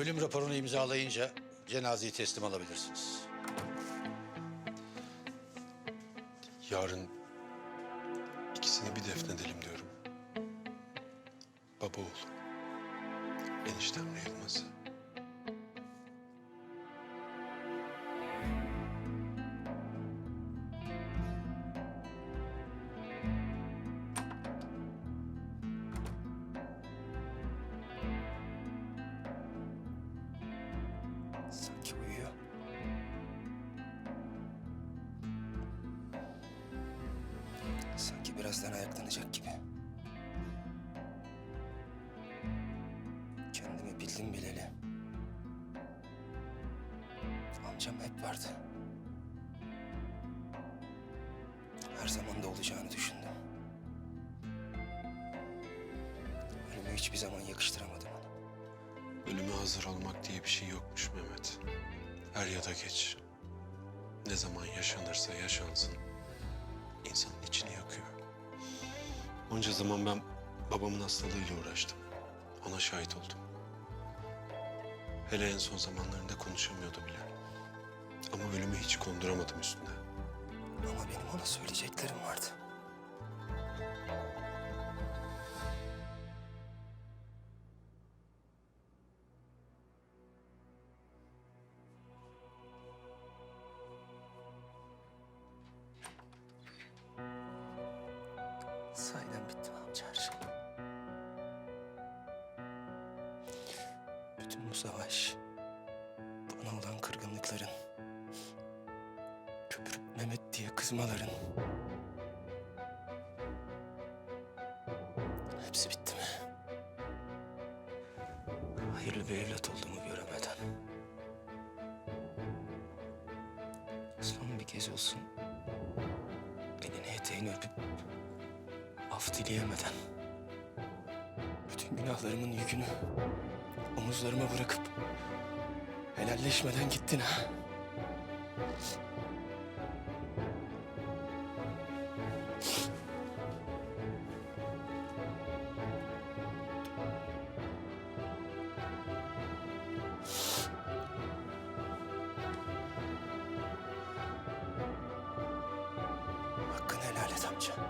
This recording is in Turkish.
Ölüm raporunu imzalayınca cenazeyi teslim alabilirsiniz. Yarın ikisini bir defnedelim diyorum. Baba oğul. Eniştemle Yılmaz'ı. Birazdan ayaklanacak gibi. Kendimi bildim bileli. Amcam hep vardı. Her zaman da olacağını düşündüm. Ölümü hiçbir zaman yakıştıramadım ona. Ölüme hazır olmak diye bir şey yokmuş Mehmet. Er ya da geç. Ne zaman yaşanırsa yaşansın. Onca zaman ben babamın hastalığıyla uğraştım. Ona şahit oldum. Hele en son zamanlarında konuşamıyordu bile. Ama ölümü hiç konduramadım üstüne. Ama benim ona söyleyeceklerim vardı. Sahiden şey? Bütün bu savaş, bana olan kırgınlıkların, köpürüp Mehmet diye kızmaların. Hepsi bitti mi? Hayırlı bir evlat olduğumu göremeden. Son bir kez olsun elini eteğini öpüp af dileyemeden. Bütün günahlarımın yükünü omuzlarıma bırakıp helalleşmeden gittin ha. Hakkını helal et amca.